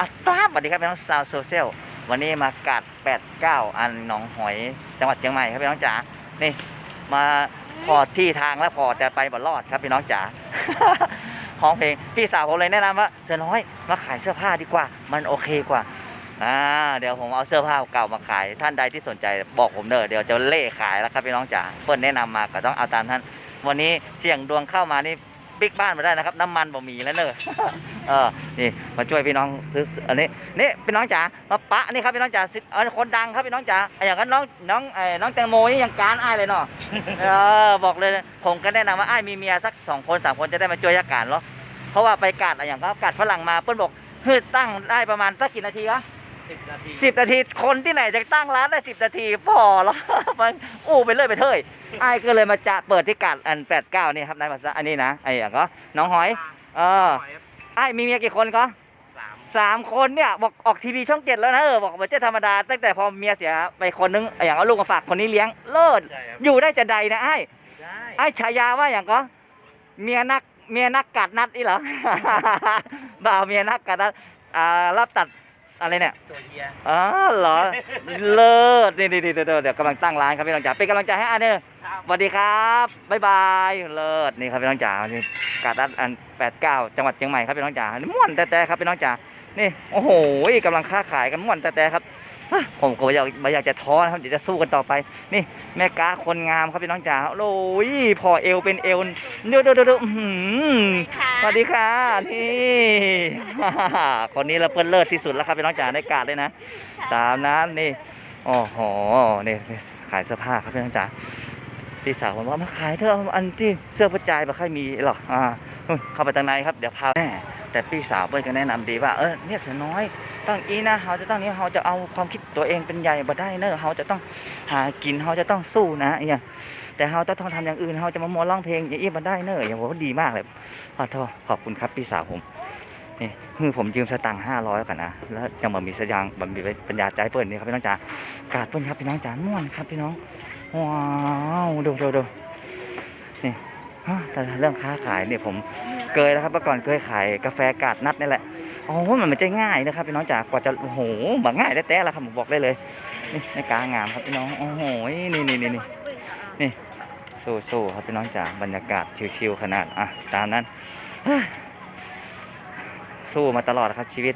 อัตราสวัสดีครับพี่น้องชาวโซเชียลวันนี้มากัด89 อันหนองหอยจังหวัดเชียงใหม่ครับพี่น้องจ๋านี่มาพอที่ทางแล้วพอจะไปบ่รอดครับพี่น้องจ๋าห้องเพลงพี่สาวผมเลยแนะนำว่าเสือน้อยมาขายเสื้อผ้าดีกว่า มันโอเคกว่าอ่าเดี๋ยวผมเอาเสื้อผ้าเก่ามาขายท่านใดที่สนใจบอกผมเด้อเดี๋ยวจะเล่ขายแล้วครับพี่น้องจ๋าเพื่อนแนะนำมาก็ต้องเอาตามท่าน วันนี้เสี่ยงดวงเข้ามานี่ บิ๊กบ้านมาได้นะครับ น้ำมันบ่มีแล้วเนอะเออนี่มาช่วยพี่น้องซื้ออันนี้นี่พี่น้องจ๋ามาปะนี่ครับพี่น้องจ๋าสิเออคนดังครับพี่น้องจ๋าไอ้อย่างนั้นน้องน้องไอ้น้องแตงโมนี่ยังการอ้ายเลยเนาะเออบอกเลยผมก็แนะนำว่าอ้ายมีเมียสักสองคนสามคนจะได้มาช่วยยากาศเหรอเพราะว่าไปกาดอะไรอย่างก็กาดฝรั่งมาเปิ้ลบอกเฮ้ยตั้งได้ประมาณสักกี่นาทีวะ สิบนาทีสิบนาทีคนที่ไหนจะตั้งร้านได้สิบนาทีพอแล้วมันอู้ไปเรื่อยไปเถยไอ้ายก็เลยมาจะเปิดที่กาดอันแปดเก้านี่ครับนายภาษาอันนี้นะไอ้อย่างก็น้องหอยเออไอ้ายมีเมียกี่คนก็สามสามคนเนี่ยบอกออกทีวีช่องเจ็ดแล้วนะเออบอกว่าจะธรรมดาตั้งแต่พอเมียเสียไปคนนึงไอ้อย่างเอาลูกมาฝากคนนี้เลี้ยงเลิศใช่ครับอยู่ได้จะใดนะไอ้ายได้ไอ้ฉายาว่าอย่างก็เมียนักเมียนักกัดนัดอีเหรอบ่าวเมียนักกัดนัดอ่ารับตัด อะไรเนี่ยตัวเฮียอ๋อเหรอ เลิศนี่นี่นี่เดี๋ยวเดี๋ยวกำลังตั้งร้านครับพี่น้องจ๋าเป็นกำลังใจให้อันเด้อครับสวัสดีครับบ๊ายบายเลิศนี่ครับพี่น้องจ๋านี่กาดอันแปดเก้าจังหวัดเชียงใหม่ครับพี่น้องจ๋าม่วนแต่แต่ครับพี่น้องจ๋านี่โอ้โหกำลังค้าขายกันม่วนแต่แต่ครับอะ ผมก็ไม่อยากไม่อยากจะท้อนะครับเดี๋ยวจะสู้กันต่อไป นี่แม่ค้าคนงามครับพี่น้องจ๋าโอ้ยพอเอวเป็นเอวเดูดูดูดูอื้อหือสวัสดีค่ะนี่คนนี้เราเปิ้ลเลิศที่สุดแล้วครับพี่น้องจ๋าในกาดเลยนะตามนั้นนี่โอ้โหนี่ขายเสื้อผ้าครับพี่น้องจ๋าพี่สาวผมว่ามาขายเถอะอันที่เสื้อประจายบ่ค่อยมีหรอกอ่านู่นเข้าไปทางในครับเดี๋ยวพาแม่ แต่พี่สาวเปิ้ลก็แนะนำดีว่าเออเนี่ยเสือน้อยต้องอีนะเขาจะต้องนี้เขาจะเอาความคิดตัวเองเป็นใหญ่บ่ได้เนอะเขาจะต้องหากินเขาจะต้องสู้นะอย่างแต่เขาจะต้องทำอย่างอื่นเขาจะมาโมร้องเพลงอย่างอี้บ่ได้เนอะอย่างผมว่าดีมากเลยขอโทษขอบคุณครับพี่สาวผมนี่คือผมยืมสตังค์ห้าร้อยกันนะแล้วยังบ่มีสยางบ่มีปัญญาใจเปิดนี่ครับพี่น้องจ๋ากาดเปิ้ลครับพี่น้องจ๋าม่วนครับพี่น้องว้าวดูดูดูนี่ แต่เรื่องค้าขายเนี่ยผมเคยแล้วครับเมื่อก่อนเคยขายกาแฟกาดนัดนี่แหละโอ้มันไม่ใช่ง่ายนะครับพี่น้องจ๋ากว่าจะโอ้โหแบบง่ายได้แต่ละครับผมบอกได้เลยนี่ในกลางงามครับพี่น้องโอ้โหนี่นี่นี่นี่นี่สู้สครับพี่น้องจ๋าบรรยากาศชิวๆขนาดอะตามนั้นสู้มาตลอดครับชีวิต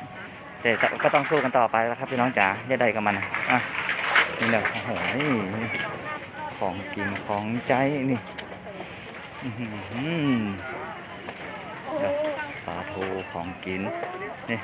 แต่ก็ต้องสู้กันต่อไปแล้วครับพี่น้องจ๋าจะได้กับมันอะนี่เนอะโอ้โหของกินของใจนี่ ปลาทูของกิน นี่